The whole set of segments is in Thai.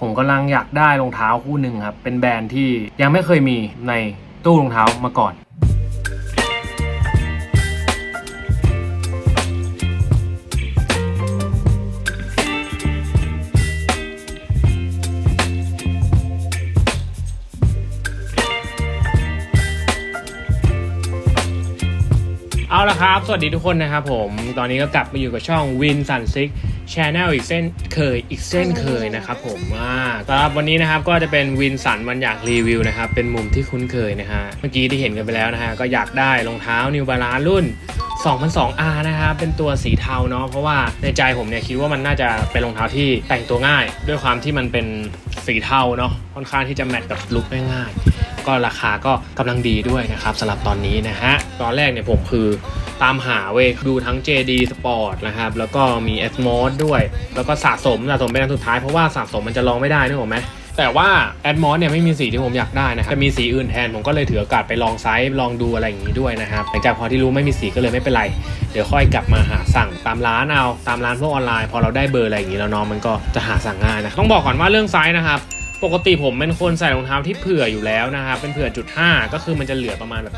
ผมกำลังอยากได้รองเท้าคู่หนึ่งครับ เป็นแบรนด์ที่ยังไม่เคยมีในตู้รองเท้ามาก่อน เอาละครับ สวัสดีทุกคนนะครับผม ตอนนี้ก็กลับมาอยู่กับช่อง Win Sun Six Channel อีกเส้นเคยอีกเส้นเคยนะครับผมอ่าสำหรับวันนี้นะครับก็จะเป็นวินสันมันอยากรีวิวนะครับ เป็นมุมที่คุ้นเคยนะฮะ เมื่อกี้ที่เห็นกันไปแล้วนะฮะ ก็อยากได้รองเท้า New Balance รุ่น 2002R นะครับ เป็นตัวสีเทาเนาะ เพราะว่าในใจผมเนี่ยคิดว่ามันน่าจะเป็นรองเท้าที่แต่งตัวง่าย ด้วยความที่มันเป็นสีเทาเนาะ ค่อนข้างที่จะแมทกับลุคได้ง่าย ก็ราคาก็กำลังดีด้วยนะครับสำหรับตอนนี้นะฮะตอนแรกเนี่ยผมคือตามหาเว้ยดูทั้ง JD Sport นะครับแล้วก็มี s m o d ด้วย แล้วก็สะสมสะสมเป็นอันสุดท้ายเพราะว่าสะสมมันจะลองไม่ได้นึกออกไหมแต่ว่า a d m o s เนี่ยไม่มีสีที่ผมอยากได้นะครับจะมีสีอื่นแทนผมก็เลยถือโอกาสไปลองไซส์ลองดูอะไรอย่างนี้ด้วยนะครับหลังจากพอที่รู้ไม่มีสีก็เลยไม่เป็นไร เดี๋ยวค่อยกลับมาหาสั่งตามร้านเอาตามร้านพวกออนไลน์ พอเราได้เบอร์อะไรอย่างนี้แล้วน้องมันก็จะหาสั่งง่ายนะต้องบอกก่อนว่าเรื่องไซส์นะครับ ปกติผมเป็นคนใส่รองเท้าที่เผื่ออยู่แล้วนะครับเป็นเผื่อจุด5ก็คือมันจะเหลือประมาณแบบ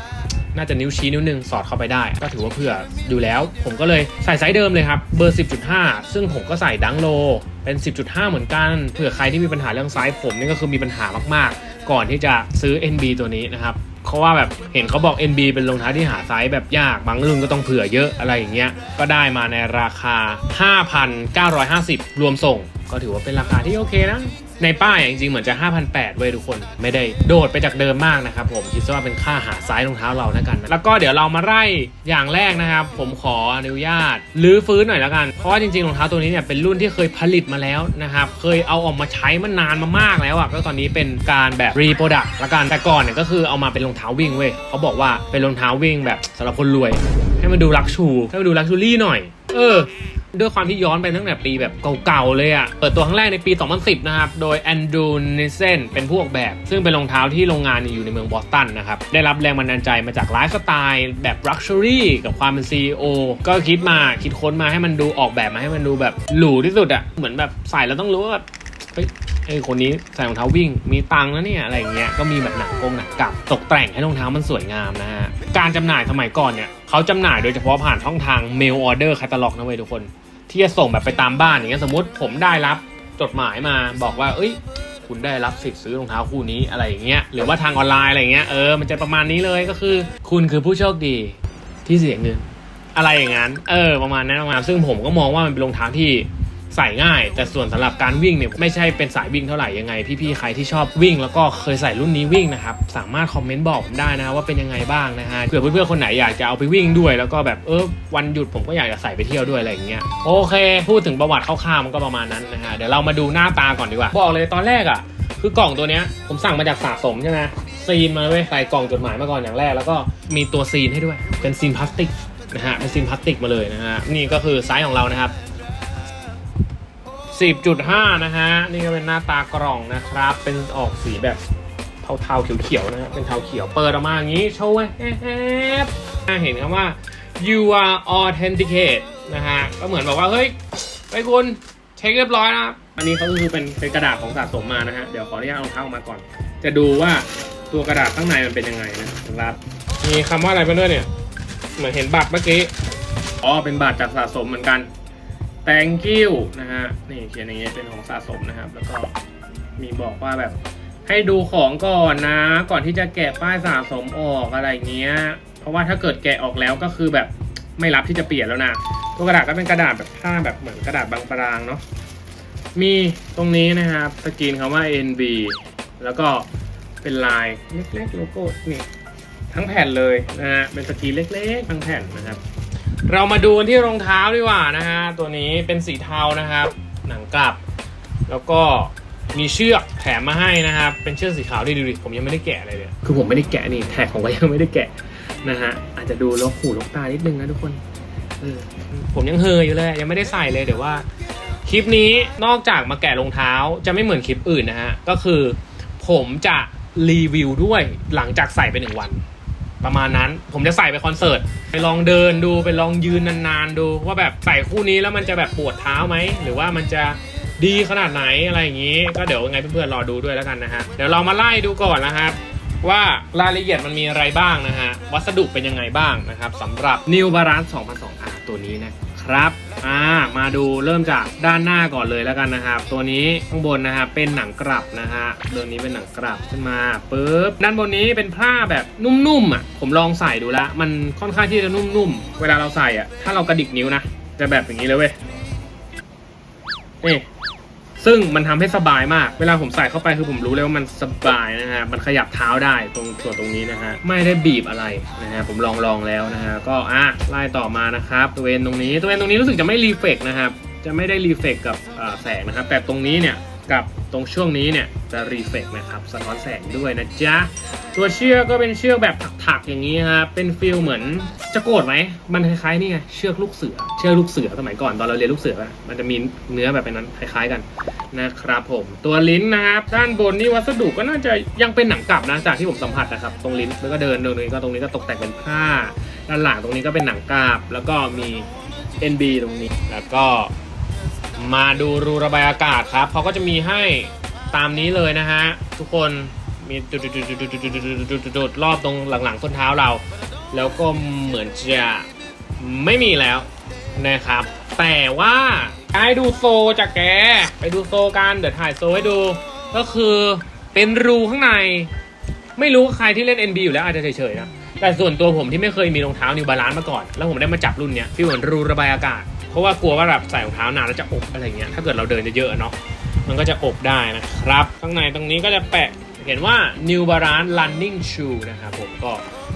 น่าจะนิ้วชี้นิ้วหนึ่งสอดเข้าไปได้ ก็ถือว่าเผื่ออยู่แล้ว ผมก็เลยใส่ไซส์เดิมเลยครับเบอร์ 10.5 ซึ่งผมก็ใส่ดังโลเป็น 10.5 เหมือนกันเผื่อใครที่มีปัญหาเรื่องไซส์ผมนี่ก็คือมีปัญหามากๆ ก่อนที่จะซื้อ NB ตัวนี้นะครับเพราะว่าแบบเห็นเขาบอก NB เป็นรองเท้าที่หาไซส์แบบยากบางรุ่นก็ต้องเผื่อเยอะอะไรอย่างเงี้ยก็ได้มาในราคา 5,950 รวมส่ง ก็ถือว่าเป็นราคาที่โอเคนะ ในป้ายอะจริงๆเหมือนจะ 5,800เว้ยทุกคนไม่ได้โดดไปจากเดิมมากนะครับผมคิดว่าเป็นค่าหาไซส์รองเท้าเรานะกัน แล้วก็เดี๋ยวเรามาไล่อย่างแรกนะครับ ผมขออนุญาตรื้อฟื้นหน่อยแล้วกัน เพราะว่าจริงๆรองเท้าตัวนี้เนี่ยเป็นรุ่นที่เคยผลิตมาแล้วนะครับเคยเอาออกมาใช้มานานมามากแล้วอะก็ตอนนี้เป็นการแบบรีโปรดักต์ละกันแต่ก่อนเนี่ยก็คือเอามาเป็นรองเท้าวิ่งเว้ยเขาบอกว่าเป็นรองเท้าวิ่งแบบสำหรับคนรวย ให้มันดูลักชูให้มันดูลักชูรี่หน่อย เออ ด้วยความที่ย้อนไปตั้งแต่ปีแบบเก่าๆเลยอะ่ะ เปิดตัวครั้งแรกในปี 2010 นะครับ โดยแอนดรูนิเซนเป็นผู้ออกแบบ ซึ่งเป็นรองเท้าที่โรงงานอยู่ในเมืองบอสตันนะครับ ได้รับแรงบันดาลใจมาจากไลฟ์สไตล์แบบลักชัวรี่กับความเป็น CEO ก็คิดมาคิดค้นมาให้มันดูออกแบบมาให้มันดูแบบหรูที่สุดอะ่ะ เหมือนแบบใส่แล้วต้องรู้ว่าแบบ เฮ้ยไอ้คนนี้ใส่รองเท้าวิ่ง มีตังค์นะเนี่ยอะไรอย่างเงี้ยก็มีแบบหนังกงหนังกลับ ตกแต่งให้รองเท้ามันสวยงามนะฮะการจำหน่ายสมัยก่อนเนี่ยเขาจำหน่ายโดยเฉพาะผ่านช่องทาง mail order catalog นะเว้ยทุกคน ที่จะส่งแบบไปตามบ้านอย่างเงี้ยสมมติผมได้รับจดหมายมาบอกว่า เอ้ย คุณได้รับสิทธิ์ซื้อรองเท้าคู่นี้อะไรอย่างเงี้ยหรือว่าทางออนไลน์อะไรอย่างเงี้ยเออมันจะประมาณนี้เลยก็คือ คุณคือผู้โชคดีที่เสียเงินอะไรอย่างนั้น เออ ประมาณนั้นประมาณซึ่งผมก็มองว่ามันเป็นรองเท้าที่ ใส่ง่าย แต่ส่วนสำหรับการวิ่งเนี่ยไม่ใช่เป็นสายวิ่งเท่าไหร่ยังไง พี่ๆใครที่ชอบวิ่ง แล้วก็เคยใส่รุ่นนี้วิ่งนะครับสามารถคอมเมนต์บอกผมได้นะว่าเป็นยังไงบ้างนะฮะเผื่อเพื่อนๆคนไหนอยากจะเอาไปวิ่งด้วย แล้วก็แบบเออวันหยุดผมก็อยากจะใส่ไปเที่ยวด้วยอะไรอย่างเงี้ยโอเค พูดถึงประวัติคร่าวๆมันก็ประมาณนั้นนะฮะเดี๋ยวเรามาดูหน้าตาก่อนดีกว่าบอกเลยตอนแรกอะคือกล่องตัวเนี้ยผมสั่งมาจากสะสมใช่ไหมซีนมาเว้ยใส่กล่องจดหมายมาก่อนอย่างแรก แล้วก็มีตัวซีนให้ด้วยเป็นซีนพลาสติกนะฮะเป็นซีนพลาสติกมาเลยนะฮะนี่ก็คือไซส์ของเรานะครับ 10.5 นะฮะ นี่ก็เป็นหน้าตากล่องนะครับ เป็นออกสีแบบเทาๆเขียวๆนะฮะเป็นเทาเขียวเปิดออกมาอย่างนี้โชว์แอบเห็นคำว่า you are authenticate นะฮะ ก็เหมือนบอกว่า เฮ้ย ไปคุณเช็คเรียบร้อยนะครับ อันนี้เขาก็คือเป็นเป็นกระดาษของสะสมมานะฮะ เดี๋ยวขออนุญาตเอารองเท้าออกมาก่อน จะดูว่าตัวกระดาษข้างในมันเป็นยังไงนะครับ มีคำว่าอะไรมาด้วยเนี่ย เหมือนเห็นบัตรเมื่อกี้ อ๋อ เป็นบัตรจากสะสมเหมือนกัน thank you นะฮะ นี่เขียนอย่างเงี้ยเป็นของสะสมนะครับ แล้วก็มีบอกว่าแบบให้ดูของก่อนนะ ก่อนที่จะแกะป้ายสะสมออกอะไรเงี้ย เพราะว่าถ้าเกิดแกะออกแล้วก็คือแบบไม่รับที่จะเปลี่ยนแล้วนะตัวกระดาษก็เป็นกระดาษแบบผ้าแบบเหมือนกระดาษบางปรางเนาะ มีตรงนี้นะครับสกรีนคำว่า NB แล้วก็เป็นลายเล็กๆโลโก้นี่ทั้งแผ่นเลยนะฮะเป็นสกรีนเล็กๆทั้งแผ่นนะครับ เรามาดูกันที่รองเท้าดีกว่านะฮะตัวนี้เป็นสีเทานะครับ หนังกลับ แล้วก็มีเชือกแถมมาให้นะครับเป็นเชือกสีขาวดิดูดิผมยังไม่ได้แกะอะไรเลยคือผมไม่ได้แกะนี่แท็กผมก็ยังไม่ได้แกะนะฮะอาจจะดูลกหูลกตานิดนึงนะทุกคนเออผมยังเฮยอยู่เลยยังไม่ได้ใส่เลยเดี๋ยวว่า คลิปนี้นอกจากมาแกะรองเท้าจะไม่เหมือนคลิปอื่นนะฮะก็คือ ผมจะรีวิวด้วยหลังจากใส่ไปหนึ่งวัน ประมาณนั้น ผมจะใส่ไปคอนเสิร์ต ไปลองเดินดูไปลองยืนนานๆดู ว่าแบบใส่คู่นี้แล้วมันจะแบบปวดเท้าไหม หรือว่ามันจะดีขนาดไหนอะไรอย่างนี้ ก็เดี๋ยวยังไงเพื่อนๆรอดูด้วยแล้วกันนะฮะ เดี๋ยวเรามาไล่ดูก่อนนะครับว่ารายละเอียดมันมีอะไรบ้างนะฮะ วัสดุเป็นยังไงบ้างนะครับสำหรับ New Balance 2002 R ตัวนี้นะ ครับอ่ามาดูเริ่มจากด้านหน้าก่อนเลยแล้วกันนะครับ ตัวนี้ข้างบนนะครับเป็นหนังกรับนะฮะตัวนี้เป็นหนังกรับขึ้นมาปุ๊บด้านบนนี้เป็นผ้าแบบนุ่มๆอะผมลองใส่ดูแล้วมันค่อนข้างที่จะนุ่มๆ เวลาเราใส่อะถ้าเรากระดิกนิ้วนะจะแบบอย่างนี้เลยเว้ยนี่ ซึ่งมันทำให้สบายมาก เวลาผมใส่เข้าไปคือผมรู้เลยว่ามันสบายนะฮะ มันขยับเท้าได้ตรงส่วนตรงนี้นะฮะ ไม่ได้บีบอะไรนะฮะ ผมลองลองแล้วนะฮะ ก็อะไล่ต่อมานะครับ ตัวเอนตรงนี้ ตัวเอนตรงนี้รู้สึกจะไม่รีเฟกนะครับ จะไม่ได้รีเฟกกับแสงนะครับ แต่ตรงนี้เนี่ย กับตรงช่วงนี้เนี่ยจะรีเฟกนะครับสะท้อนแสงด้วยนะจ๊ะ ตัวเชือกก็เป็นเชือกแบบถักๆอย่างนี้ครับเป็นฟิลเหมือนจะโกรธไหมมันคล้ายๆนี่ไงเชือกลูกเสือ เชือกลูกเสือสมัยก่อนตอนเราเรียนลูกเสือะมันจะมีเนื้อแบบเป็นนั้นคล้ายๆกันนะครับผมตัวลิ้นนะครับด้านบนนี่วัสดุก็น่าจะยังเป็นหนังกลับนะจากที่ผมสัมผัสนะครับตรงลิ้นแล้วก็เดินตรงนี้ก็ตรงนี้ก็ตกแต่งเป็นผ้า ด้านหลังตรงนี้ก็เป็นหนังกลับแล้วก็มี NB ตรงนี้แล้วก็ มาดูรูระบายอากาศครับเขาก็จะมีให้ตามนี้เลยนะฮะ ทุกคนมีจุดๆๆๆๆๆๆๆรอบตรงหลังๆส้นเท้าเรา แล้วก็เหมือนจะไม่มีแล้วนะครับ แต่ว่าให้ดูโซจากแก ไปดูโซกันเดี๋ยวถ่ายโซให้ดู ก็คือเป็นรูข้างใน ไม่รู้ใครที่เล่น NB อยู่แล้วอาจจะเฉยๆนะแต่ส่วนตัวผมที่ไม่เคยมีรองเท้านิวบาลานซ์มาก่อน แล้วผมได้มาจับรุ่นเนี้ยฟีลเหมือนรูระบายอากาศ เพราะว่ากลัวว่าแบบใส่รองเท้านานแล้วจะอบอะไรเงี้ย ถ้าเกิดเราเดินเยอะๆเนาะ มันก็จะอบได้นะครับ ข้างในตรงนี้ก็จะแปะเห็นว่า New Balance Running Shoe นะครับผมก็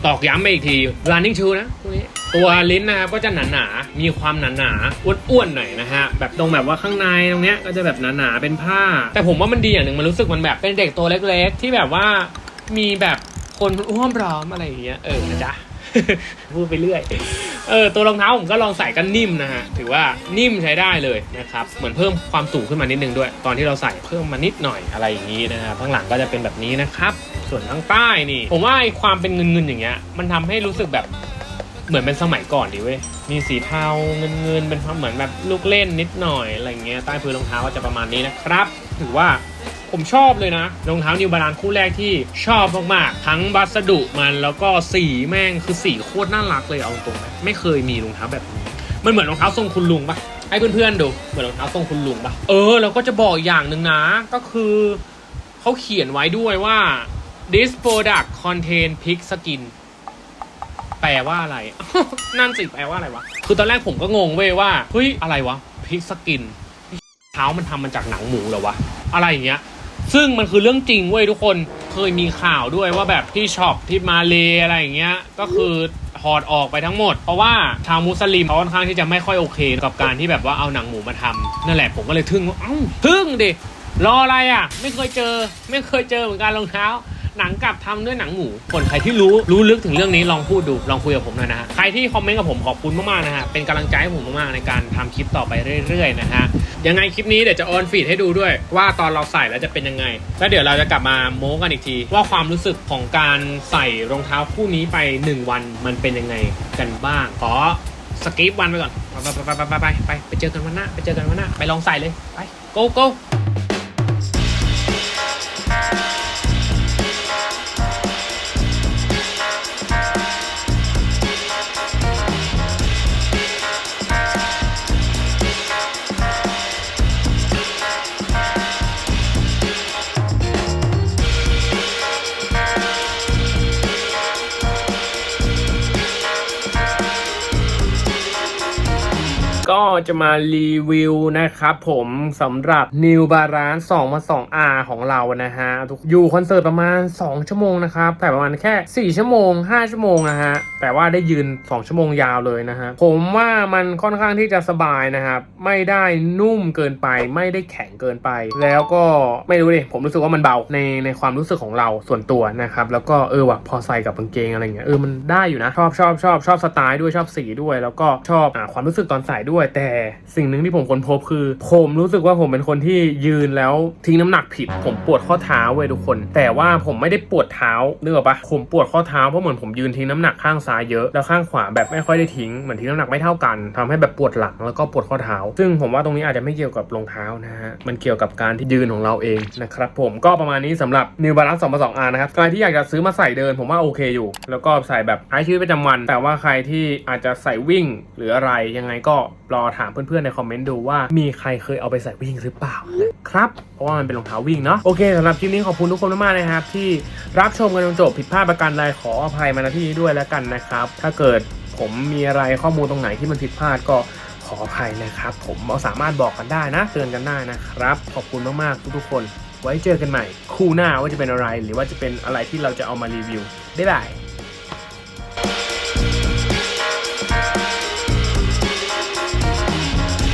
ตอกย้ำไปอีกที Running Shoe นะตัวนี้ตัวลิ้นนะครับก็จะหนาๆมีความหนาๆอ้วนๆหน่อยนะฮะแบบตรงแบบว่าข้างในตรงเนี้ยก็จะแบบหนาๆเป็นผ้า แต่ผมว่ามันดีอย่างหนึ่งมันรู้สึกมันแบบเป็นเด็กตัวเล็กๆ ที่แบบว่ามีแบบคนอ้วมร้อมอะไรอย่างเงี้ยเออนะจ๊ะพูดไปเรื่อย เออตัวรองเท้าผมก็ลองใส่กันนิ่มนะฮะถือว่านิ่มใช้ได้เลยนะครับเหมือนเพิ่มความสูงขึ้นมานิดนึงด้วย ตอนที่เราใส่เพิ่มมานิดหน่อยอะไรอย่างนี้นะครับข้างหลังก็จะเป็นแบบนี้นะครับส่วนข้างใต้นี่ ผมว่าไอ้ความเป็นเงินเงินๆอย่างเงี้ยมันทำให้รู้สึกแบบเหมือนเป็นสมัยก่อนดีเว้ยมีสีเทาเงินเงินๆเป็นความเหมือนแบบลูกเล่นนิดหน่อยอะไรเงี้ยใต้พื้นรองเท้าก็จะประมาณนี้นะครับ ถือว่า ผมชอบเลยนะรองเท้านิวบาลานคู่แรกที่ชอบมากๆ ทั้งวัสดุมันแล้วก็สีแม่งคือสีโคตรน่ารักเลยเอาตรงๆนะไม่เคยมีรองเท้าแบบนี้มันเหมือนรองเท้าทรงคุณลุงปะให้เพื่อนๆดูเหมือนรองเท้าทรงคุณลุงปะเออแล้วก็จะบอกอย่างหนึ่งนะ ก็คือเขาเขียนไว้ด้วยว่า this product contain pig skin แปลว่าอะไร นั่นสิแปลว่าอะไรวะ คือตอนแรกผมก็งงเว้ยว่า เฮ้ย อะไรวะ pig skin เท้ามันทำมาจากหนังหมูเหรอวะ อะไรอย่างเงี้ย ซึ่งมันคือเรื่องจริงเว้ยทุกคนเคยมีข่าวด้วยว่าแบบที่ช็อปที่มาเลอะไรอย่างเงี้ยก็คือถอดออกไปทั้งหมด เพราะว่าชาวมุสลิมเขาค่อนข้างที่จะไม่ค่อยโอเค กับการที่แบบว่าเอาหนังหมูมาทำนั่นแหละผมก็เลยทึ่งว่าเอ้าทึ่งดิรออะไรอะ ไม่เคยเจอ ไม่เคยเจอเหมือนกันรองเท้า หนังกลับทำด้วยหนังหมูคนใครที่รู้รู้ลึกถึงเรื่องนี้ลองพูดดูลองคุยกับผมหน่อยนะฮะใครที่คอมเมนต์กับผมขอบคุณมากๆนะฮะเป็นกำลังใจให้ผมมากๆในการทำคลิปต่อไปเรื่อยๆนะฮะยังไงคลิปนี้เดี๋ยวจะออนฟีดให้ดูด้วย ว่าตอนเราใส่แล้วจะเป็นยังไงแล้วเดี๋ยวเราจะกลับมาโม้กันอีกที ว่าความรู้สึกของการใส่รองเท้าคู่นี้ไป 1 วันมันเป็นยังไงกันบ้างขอสกิปวันไปก่อนไปไปไปไปไปไปไปเจอกันวันหน้าไปเจอกันวันหน้าไปลองใส่เลยไป go go ก็จะมารีวิวนะครับผมสำหรับ New Balance 2มา 2R ของเรานะฮะทุกอยู่คอนเสิร์ตประมาณ 2 ชั่วโมงนะครับ แต่ประมาณแค่ 4 ชั่วโมง 5 ชั่วโมงนะฮะ แต่ว่าได้ยืน 2 ชั่วโมงยาวเลยนะฮะ ผมว่ามันค่อนข้างที่จะสบายนะครับ ไม่ได้นุ่มเกินไป ไม่ได้แข็งเกินไป แล้วก็ไม่รู้ดิผมรู้สึกว่ามันเบาในในความรู้สึกของเราส่วนตัวนะครับ แล้วก็เออว่ะพอใส่กับกางเกงอะไรเงี้ยเออมันได้อยู่นะชอบชอบชอบชอบสไตล์ด้วยชอบสีด้วย แล้วก็ชอบอความรู้สึกตอนใส่ด้วยด้วย แต่สิ่งหนึ่งที่ผมค้นพบคือ ผมรู้สึกว่าผมเป็นคนที่ยืนแล้วทิ้งน้ำหนักผิด ผมปวดข้อเท้าเว้ยทุกคน แต่ว่าผมไม่ได้ปวดเท้านึกออกปะผมปวดข้อเท้าเพราะเหมือนผมยืนทิ้งน้ำหนักข้างซ้ายเยอะแล้วข้างขวาแบบไม่ค่อยได้ทิ้งเหมือนทิ้งน้ำหนักไม่เท่ากันทำให้แบบปวดหลังแล้วก็ปวดข้อเท้า ซึ่งผมว่าตรงนี้อาจจะไม่เกี่ยวกับรองเท้านะฮะมันเกี่ยวกับการที่ยืนของเราเองนะครับผมก็ประมาณนี้สำหรับ New Balance 2 2 R นะครับใครที่อยากจะซื้อมาใส่เดิน ผมว่าโอเคอยู่ แล้วก็ใส่แบบใช้ชีวิตประจำวัน แต่ว่าใครที่อาจจะใส่วิ่งหรืออะไรยังไงก็รอถามเพื่อนๆในคอมเมนต์ดูว่ามีใครเคยเอาไปใส่วิ่งหรือเปล่านะครับ เพราะว่ามันเป็นรองเท้าวิ่งเนาะโอเคสำหรับคลิปนี้ขอบคุณทุกคนมากๆนะครับ ที่รับชมกันจนจบผิดพลาดประการใดขออภัยมาณที่นี้ด้วยแล้วกันนะครับ ถ้าเกิดผมมีอะไรข้อมูลตรงไหนที่มันผิดพลาดก็ขออภัยนะครับ ผมสามารถบอกกันได้นะเตือนกันได้นะครับ ขอบคุณมากๆทุกๆคน ไว้เจอกันใหม่ คู่หน้าว่าจะเป็นอะไร หรือว่าจะเป็นอะไรที่เราจะเอามารีวิวบ๊ายบาย